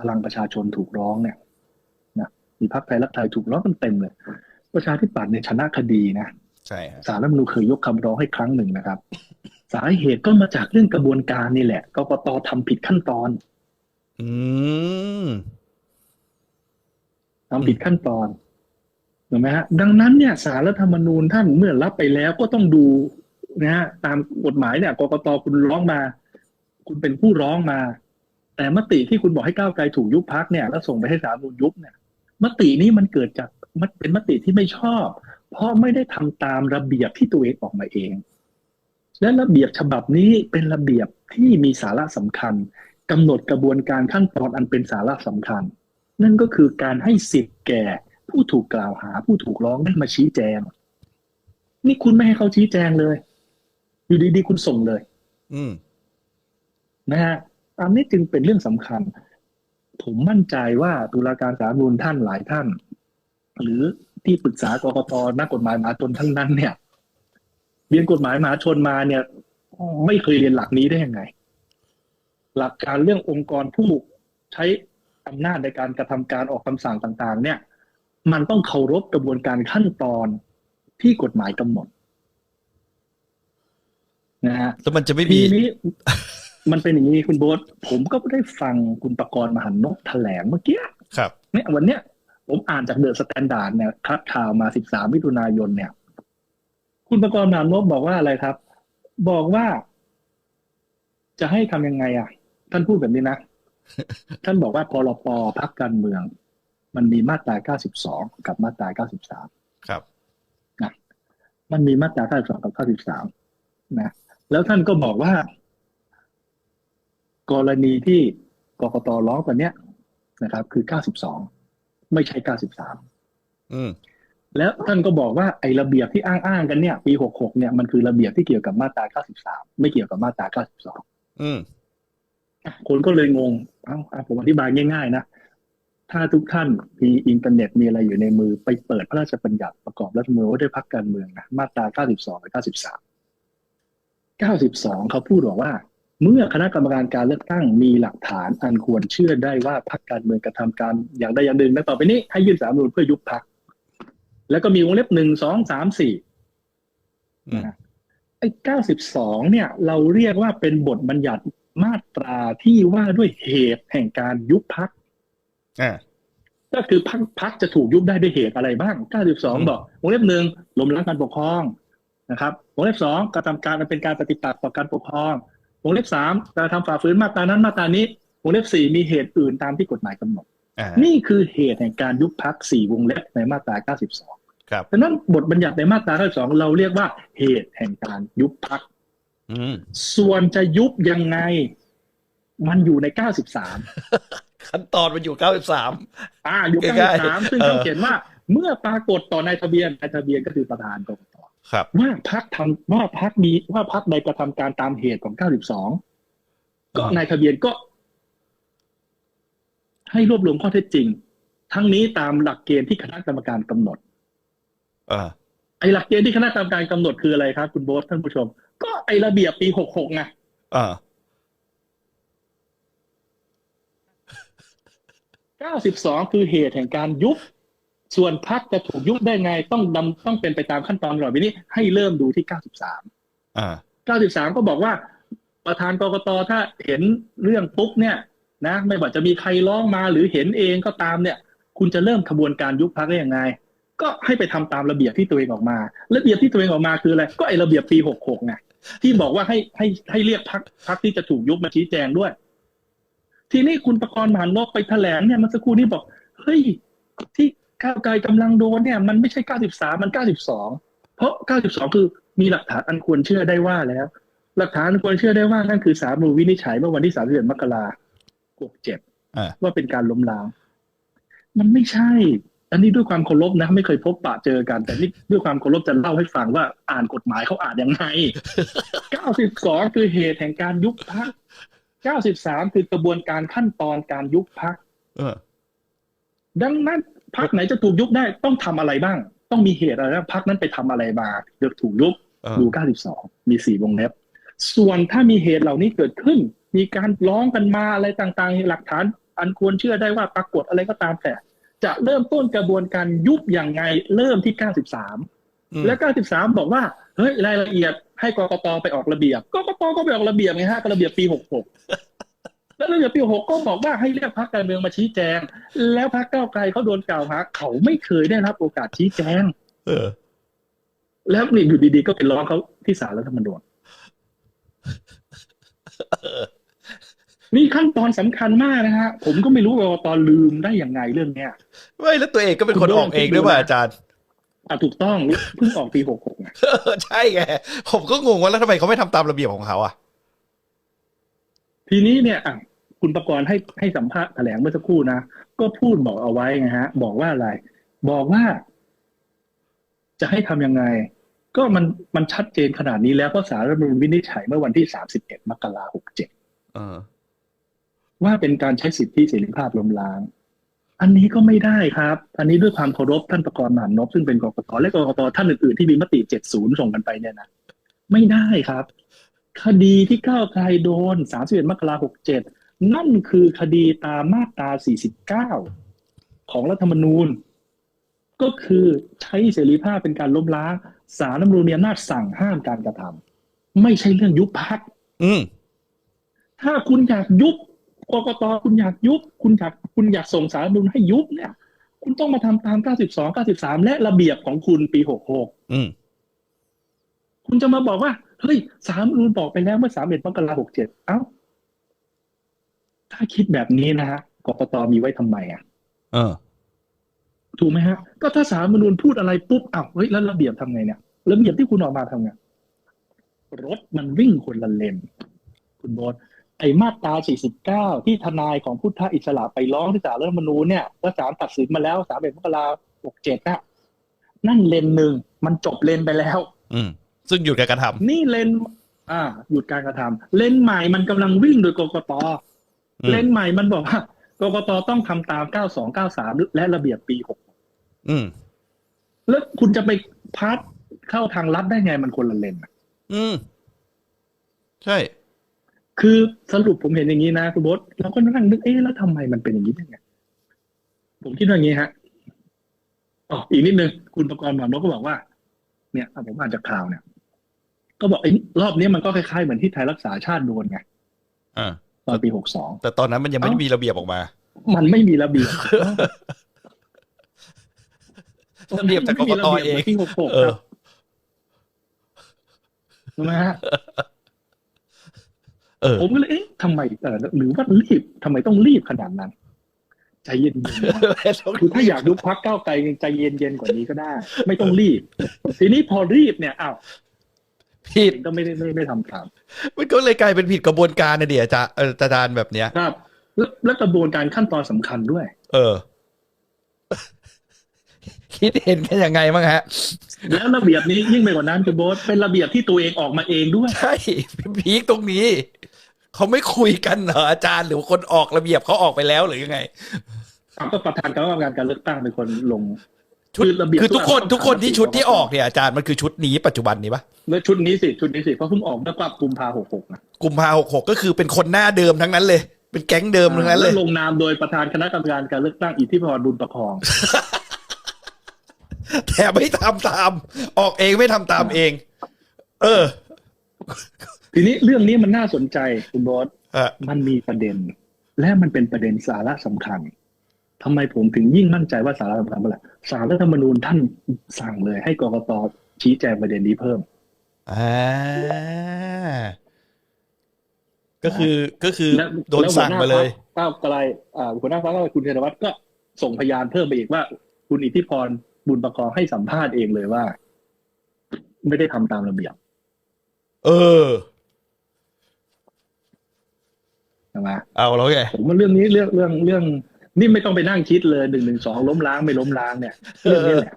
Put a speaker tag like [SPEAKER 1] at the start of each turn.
[SPEAKER 1] พลังประชาชนถูกร้องเนี่ยนะมีพรรคไทยรักไทยถูกร้องกันเต็มเลย ประชาธิปัตย์เนี่ยชนะคดีนะ
[SPEAKER 2] ใช่ฮะ
[SPEAKER 1] ศาลรัฐธรรมนูญเคยยกคำร้องให้ครั้งหนึ่งนะครับ สาเหตุก็มาจากเรื่องกระบวนการนี่แหละกกตทำผิดขั้นตอน
[SPEAKER 2] อืม
[SPEAKER 1] ทำผิดขั้นตอนถูกไหมฮะ ดังนั้นเนี่ยสารรัฐธรรมนูญท่านเมื่อรับไปแล้วก็ต้องดูนะฮะตามกฎหมายเนี่ยกกตคุณร้องมา คุณเป็นผู้ร้องมา แต่มติที่คุณบอกให้ก้าวไกลถูกยุบพักเนี่ยแล้วส่งไปให้สารรัฐธรรมนูญยุบเนี่ย มตินี้มันเกิดจากมันเป็นมติที่ไม่ชอบ เพราะไม่ได้ทำตามระเบียบที่ตัวเองออกมาเอง และระเบียบฉบับนี้เป็นระเบียบที่มีสาระสำคัญกำหนดกระบวนการขั้นตอนอันเป็นสาระสำคัญ นั่นก็คือการให้สิทธิ์แก่ผู้ถูกกล่าวหาผู้ถูกร้องได้มาชี้แจง นี่คุณไม่ให้เขาชี้แจงเลย อยู่ดีๆคุณส่งเลย
[SPEAKER 2] อืม
[SPEAKER 1] นะฮะ อันนี้จึงเป็นเรื่องสำคัญ ผมมั่นใจว่าตุลาการศาลรฐธรรมนูญท่านหลายท่าน หรือที่ปรึกษากกตนักกฎหมายมหาชนทั้งนั้นเนี่ยเรียนกฎหมายมหาชนมาเนี่ย ไม่เคยเรียนหลักนี้ได้ยังไง หลักการเรื่ององค์กรผู้ใช้อำนาจในการกระทำการออกคำสั่งต่าง ๆ เนี่ย มันต้องเคารพกระบวนการขั้นตอนที่กฎหมายกำหนดนะฮะ
[SPEAKER 2] แล้วมันจะไม่
[SPEAKER 1] ที
[SPEAKER 2] มี
[SPEAKER 1] นี้ มันเป็นอย่างนี้คุณโบ๊ทผมก็ได้ฟังคุณประกรณ์มหันนกแถลงเมื่อกี้
[SPEAKER 2] ครับ
[SPEAKER 1] เนี่ยวันเนี้ยผมอ่านจากเดอะสแตนดาร์ดเนี่ยคัดข่าวมา 13 มิถุนายนเนี่ย คุณประกรณ์มหันนกบอกว่าอะไรครับ บอกว่า จะให้ทำยังไง อะ ท่านพูดแบบนี้นะ ท่านบอกว่าพรปพักการเมือง มันมีมาตรา 92 กับมาตรา 93
[SPEAKER 2] ครับ
[SPEAKER 1] มันมีมาตรา 92 กับ 93 นะแล้วท่านก็บอกว่า กรณีที่กกตร้องตัวเนี้ยนะครับ คือ 92 ไม่ใช่ 93
[SPEAKER 2] อืม
[SPEAKER 1] แล้วท่านก็บอกว่าไอ้ระเบียบที่อ้างๆกันเนี่ย ปี 66 เนี่ยมันคือระเบียบที่เกี่ยวกับมาตรา 93 ไม่เกี่ยวกับมาตรา 92
[SPEAKER 2] อืม
[SPEAKER 1] อะคนก็เลยงง เอ้าอะผมอธิบายง่าย ๆ นะ ถ้าทุกท่านมีอินเทอร์เน็ตมีอะไรอยู่ในมือไปเปิดพระราชบัญญัติประกอบรัฐธรรมนูญว่าด้วยพรรคการเมืองนะมาตรา 92 และ 93 92 เขาพูดบอกว่า เมื่อคณะกรรมการการเลือกตั้งมีหลักฐานอันควรเชื่อได้ว่าพรรคการเมืองกระทำการอย่างใดอย่างหนึ่งดังต่อไปนี้ให้ยื่นสารรัฐธรรมนูญเพื่อยุบพรรคแล้วก็มีวงเล็บหนึ่งสองสามสี่
[SPEAKER 2] อืม
[SPEAKER 1] ไอ้92เนี่ย เราเรียกว่าเป็นบทบัญญัติมาตราที่ว่าด้วยเหตุแห่งการยุบพัก
[SPEAKER 2] อ่า
[SPEAKER 1] ก็คือพักพักจะถูกยุบได้ด้วยเหตุอะไรบ้าง 92 บอกวงเล็บหนึ่งล้มล้างการปกครองนะครับวงเล็บสองกระทำการมันเป็นการปฏิปักษ์ต่อการปกครอง วงเล็บสามการทำฝ่าฝืนมาตรานั้นมาตรานี้ วงเล็บสี่มีเหตุอื่นตามที่กฎหมายกำหนด
[SPEAKER 2] อ่า
[SPEAKER 1] นี่คือเหตุแห่งการยุบพักสี่วงเล็บในมาตรา 92
[SPEAKER 2] ครับ
[SPEAKER 1] ดังนั้นบทบัญญัติในมาตรา 92 เราเรียกว่าเหตุแห่งการยุบพัก
[SPEAKER 2] อืม
[SPEAKER 1] ส่วนจะยุบยังไง มันอยู่ใน 93
[SPEAKER 2] ขั้นตอนมันอยู่เก้าสิบสาม
[SPEAKER 1] อ่าอยู่
[SPEAKER 2] ง่ายๆ
[SPEAKER 1] 93 ซึ่ง
[SPEAKER 2] เออ
[SPEAKER 1] เขาเขียนว่าเมื่อปรากฏต่อนายทะเบียนนายทะเบียนก็คือประธานกกต
[SPEAKER 2] ครับ
[SPEAKER 1] ว่าพักทำว่าพักมีว่าพักใดกระทำการตามเหตุของ 92 ก็
[SPEAKER 2] อืม
[SPEAKER 1] นายทะเบียนก็ ให้รวบรวมข้อเท็จจริง ทั้งนี้ตามหลักเกณฑ์ที่คณะกรรมการกำหนด
[SPEAKER 2] อ่า
[SPEAKER 1] ไอ้หลักเกณฑ์ที่คณะกรรมการกำหนดคืออะไรครับ คุณโบ๊ทท่านผู้ชม ก็ไอ้ระเบียบปี 66ไง
[SPEAKER 2] อ่า
[SPEAKER 1] 92 คือเหตุแห่งการยุบ ส่วนพักจะถูกยุบได้ไงต้องดำต้องเป็นไปตามขั้นตอนตลอดไปนี้ให้เริ่มดูที่93
[SPEAKER 2] อ่า
[SPEAKER 1] 93ก็บอกว่า ประธานกกตถ้าเห็นเรื่องปุ๊บเนี่ยนะ ไม่ว่าจะมีใครร้องมาหรือเห็นเองก็ตามเนี่ย คุณจะเริ่มขบวนการยุบพักได้ยังไง ก็ให้ไปทำตามระเบียบที่ตัวเองออกมา ระเบียบที่ตัวเองออกมาคืออะไรก็ไอระเบียบปี66ไงที่บอกว่าให้ให้ให้เรียกพักพักที่จะถูกยุบมาชี้แจงด้วย ทีนี้คุณประกรณ์มหานกไปแถลงเนี่ยเมันสักครู่นี้บอกเฮ้ยที่ ก้าวไกลกำลังโดนเนี่ยมันไม่ใช่93มัน92เพราะ92คือมีหลักฐานอันควรเชื่อได้ว่าแล้ว หลักฐานอันควรเชื่อได้ว่านั่นคือสารมูลวินิจฉัยเมื่อวันที่31มกราคม67
[SPEAKER 2] อ่า
[SPEAKER 1] ว่าเป็นการล้มล้าง มันไม่ใช่ อันนี้ด้วยความเคารพนะ ไม่เคยพบปะเจอกัน แต่นี่ด้วยความเคารพจะเล่าให้ฟังว่าอ่านกฎหมายเขาอ่านยังไง92คือเหตุแห่งการยุบพัก93คือกระบวนการขั้นตอนการยุบพัก
[SPEAKER 2] เออ
[SPEAKER 1] ดังนั้น พักไหนจะถูกยุบได้ต้องทำอะไรบ้าง ต้องมีเหตุอะไรบ้างพักนั้นไปทำอะไรมาเดือถูกยุบ
[SPEAKER 2] เออ
[SPEAKER 1] ดู 92 มีสี่วงเล็บ ส่วนถ้ามีเหตุเหล่านี้เกิดขึ้น มีการร้องกันมาอะไรต่างๆ หลักฐาน อันควรเชื่อได้ว่าปรากฏอะไรก็ตามแต่ จะเริ่มต้นกระบวนการยุบอย่างไงเริ่มที่ 93
[SPEAKER 2] อืม
[SPEAKER 1] และ 93 บอกว่า เฮ้ยรายละเอียดให้กกตไปออกระเบียบกกตก็ไปออกระเบียบไงฮะก็ระเบียบปี 66 แล้วระเบียบปี66ก็บอกว่าให้เรียกพรรคการเมืองมาชี้แจง แล้วพรรคก้าวไกลเขาโดนกล่าวหาเขาไม่เคยได้รับโอกาสชี้แจง
[SPEAKER 2] เออ
[SPEAKER 1] แล้วนี่อยู่ดีๆก็ไปร้องเขาที่ศาลรัฐธรรมนูญนี่ขั้นตอนสำคัญมากนะฮะผมก็ไม่รู้ว่ากกตลืมได้อย่างไงเรื่องเนี้ย
[SPEAKER 2] ไม่แล้วตัวเองก็เป็นคนออกเองด้วยป่ะอาจารย์
[SPEAKER 1] อะถูกต้องเพิ่งออกปี66ไง
[SPEAKER 2] เออใช่ไงผมก็งงว่าแล้วทำไมเขาไม่ทำตามระเบียบของเขาอะ
[SPEAKER 1] ทีนี้เนี่ยอะ คุณประกรณ์ให้ให้สัมภาษณ์แถลงเมื่อสักครู่นะก็พูดบอกเอาไว้ไงฮะ บอกว่าอะไร บอกว่า จะให้ทำยังไง ก็มันมันชัดเจนขนาดนี้แล้วก็สารรัฐธรรมนูญวินิจฉัยเมื่อวันที่31มกราคม67
[SPEAKER 2] เออ
[SPEAKER 1] ว่าเป็นการใช้สิทธิเสรีภาพล้มล้าง อันนี้ก็ไม่ได้ครับ อันนี้ด้วยความเคารพท่านประกรณ์มหานพซึ่งเป็นกกตและกกตท่านอื่นๆที่มีมติ70ส่งกันไปเนี่ยนะไม่ได้ครับ คดีที่ก้าวไกลโดน31มกราคม67 นั่นคือคดีตามมาตรา 49 ของรัฐธรรมนูญ ก็คือใช้เสรีภาพเป็นการล้มล้างสารรัฐธรรมนูญมีอำนาจสั่งห้ามการกระทำไม่ใช่เรื่องยุบพัก
[SPEAKER 2] อืม
[SPEAKER 1] ถ้าคุณอยากยุบกกตคุณอยากยุบ คุณอยากคุณอยากส่งสารรัฐธรรมนูญให้ยุบเนี่ย คุณต้องมาทำตาม 92 93 และระเบียบของคุณปี 66
[SPEAKER 2] อืม
[SPEAKER 1] คุณจะมาบอกว่าเฮ้ยสารรัฐธรรมนูญบอกไปแล้วเมื่อ 31มกราคม67เอ้า ถ้าคิดแบบนี้นะฮะกกตมีไว้ทำไมอะ
[SPEAKER 2] เออ
[SPEAKER 1] ถูกไหมฮะ ก็ถ้าสารรัฐธรรมนูญพูดอะไรปุ๊บอ้าวเฮ้ยแล้วระเบียบทำไงเนี่ยระเบียบที่คุณออกมาทำไงรถมันวิ่งคนละเลนคุณโบทไอ้มาตรา 49 ที่ทนายของพุทธอิสระไปร้องที่ศาลรัฐธรรมนูญเนี่ยว่าศาลตัดสินมาแล้วสามเอ็ดมกราคม67น่ะนั่นเลนหนึ่งมันจบเลนไปแล้ว
[SPEAKER 2] อืม ซึ่งหยุดการกระท
[SPEAKER 1] นี่เลน อ่า หยุดการกระทำเลนใหม่มันกำลังวิ่งโดยกกตำ
[SPEAKER 2] อืม
[SPEAKER 1] เลนใหม่มันบอกว่ากกตต้องทำตาม 92 93 และระเบียบปี 6
[SPEAKER 2] อืม
[SPEAKER 1] แล้วคุณจะไปพาร์ทเข้าทางลัดได้ไงมันคนละเลนอะ
[SPEAKER 2] อืม ใช่
[SPEAKER 1] คือสรุปผมเห็นอย่างนี้นะคุณบดเราก็นั่งนึกเอ๊ะแล้วทำไมมันเป็นอย่างนี้ได้ไงผมคิดว่าอย่างนี้ฮะอ๋ออีกนิดนึง คุณประกรณ์หมอนก็บอกว่า เนี่ยผมอ่านจากข่าวเนี่ย ก็บอกไอ้รอบนี้มันก็คล้ายๆเหมือนที่ไทยรักษาชาติโดนไง
[SPEAKER 2] อ่า
[SPEAKER 1] ตอนปีหกสอง
[SPEAKER 2] แต่ตอนนั้นมันยังไม่ได้มีระเบียบออกมา
[SPEAKER 1] มันไม่มีระเบียบ
[SPEAKER 2] ระเบียบจากกกตเอง
[SPEAKER 1] ที่หกหก
[SPEAKER 2] เอ
[SPEAKER 1] ค
[SPEAKER 2] อ
[SPEAKER 1] รับถูกไหมฮะ
[SPEAKER 2] เออ
[SPEAKER 1] ผมก็เลยเอ๊ะทำไมเออหรือว่ารีบทำไมต้องรีบขนาดนั้น ใจเย็นๆคือถ้าอยากดูพักก้าวไกลใจเย็นๆกว่านี้ก็ได้ ไม่ต้องรีบ ทีนี้พอรีบเนี่ยอ้าว
[SPEAKER 2] ผิด
[SPEAKER 1] ก็ไม่ได้ไม่ไม่ทำตาม
[SPEAKER 2] มันก็เลยกลายเป็นผิดกระบวนการนะเดี๋ยวอาจารย์เอออาจารย์แบบเนี้ย
[SPEAKER 1] ครับ แล้วและกระบวนการขั้นตอนสำคัญด้วย
[SPEAKER 2] เออ คิดเห็นกันยังไงบ้างฮะ
[SPEAKER 1] แล้วระเบียบนี้ยิ่งไปกว่านั้นคุณโบ๊ทเป็นระเบียบที่ตัวเองออกมาเองด้วย
[SPEAKER 2] ใช่พีคตรงนี้เขาไม่คุยกันเหรออาจารย์หรือคนออกระเบียบเขาออกไปแล้วหรือยังไง
[SPEAKER 1] อ้าวก็ประธานคณะกรรมการการเลือกตั้งเป็นคนลง
[SPEAKER 2] ชุด
[SPEAKER 1] คือระเบียบ
[SPEAKER 2] คือทุกคน
[SPEAKER 1] ทุ
[SPEAKER 2] ทุ
[SPEAKER 1] ก
[SPEAKER 2] ก
[SPEAKER 1] ค
[SPEAKER 2] คนน
[SPEAKER 1] ที่
[SPEAKER 2] ที่ชุดที่
[SPEAKER 1] กกต
[SPEAKER 2] ออกเนี่ยอาจารย์มันคือชุดนี้ปัจจุบันนี้ปะ
[SPEAKER 1] แล้วชุดนี้สิชุดนี้สิเพราะเพิ่งออกเมื่อกว่ากุมภาหกหกนะ
[SPEAKER 2] กุมภาหกหกก็คือเป็นคนหน้าเดิมทั้งนั้นเลย เป็นแก๊งเดิมทั้งนั้นเลย
[SPEAKER 1] แวลงนามโดยประธานคณะกรรมการการเลือกตั้งอิทธิพรบุญประคอง
[SPEAKER 2] แต่ไม่ทำตาม ออกเองไม่ทำตามเอง เออ
[SPEAKER 1] ทีนี้เรื่องนี้มันน่าสนใจคุณบอส
[SPEAKER 2] อะ
[SPEAKER 1] มันมีประเด็น และมันเป็นประเด็นสาระสำคัญ ทำไมผมถึงยิ่งมั่นใจว่าสาระสำคัญเมื่อไหร่สารรัฐธรรมนูญท่านสั่งเลย ให้กกตชี้แจงประเด็นนี้เพิ่ม
[SPEAKER 2] อ่าก็คือก็คือ
[SPEAKER 1] และ
[SPEAKER 2] โดนสั่งมาเลย
[SPEAKER 1] ก้าวไกลอ่าหัวหน้าพรรคก้าวไกลคุณชัยวัฒน์ก็ส่งพยานเพิ่มไปอีกว่า คุณอิทธิพรบุญประคองให้สัมภาษณ์เองเลยว่า ไม่ได้ทำตามระเบียบ
[SPEAKER 2] เออ
[SPEAKER 1] ใช่ไหม
[SPEAKER 2] เอาแล้วไง
[SPEAKER 1] ผมว่าเรื่องนี้เรื่องเรื่องเรื่อง นี่ไม่ต้องไปนั่งคิดเลยหนึ่งหนึ่งสองล้มล้างไม่ล้มล้างเนี่ยเรื่องนี้แหละ